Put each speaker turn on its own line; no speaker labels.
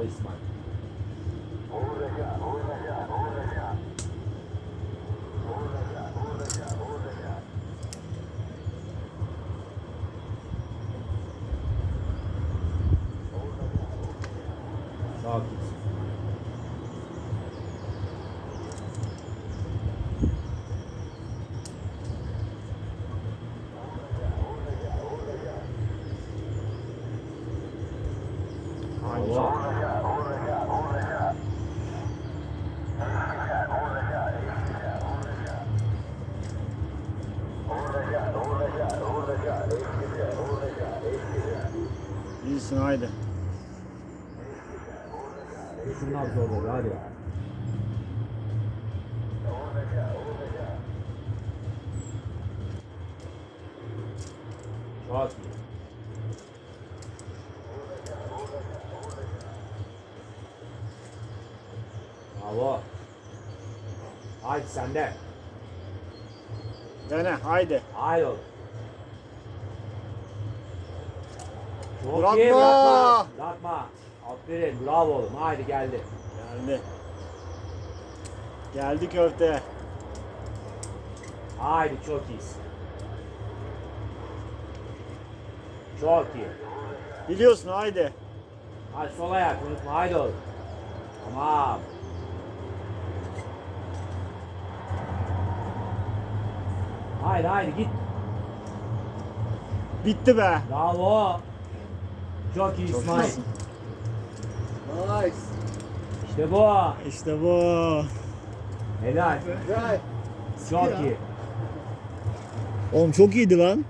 Bravo İsmail. Çok iyisin. Bravo.
İyisin haydi.
Şunlar zor olur hadi. Çok iyi. Bravo. Haydi sende.
Dene haydi.
Haydi oğlum. Çok
Bırakma.
iyi bırakma. Bırakma. Aferin bravo oğlum. Haydi geldi.
Geldi. Geldi köfte.
Haydi çok iyisin. Çok iyi.
Biliyorsun haydi.
Hadi sol ayak unutma haydi oğlum. Tamam. Haydi haydi git.
Bitti be.
Bravo. Çok iyi İsmail.
Nice.
İşte bu.
İşte bu.
Helal.
Güzel.
Çok iyi.
Oğlum çok iyiydi lan.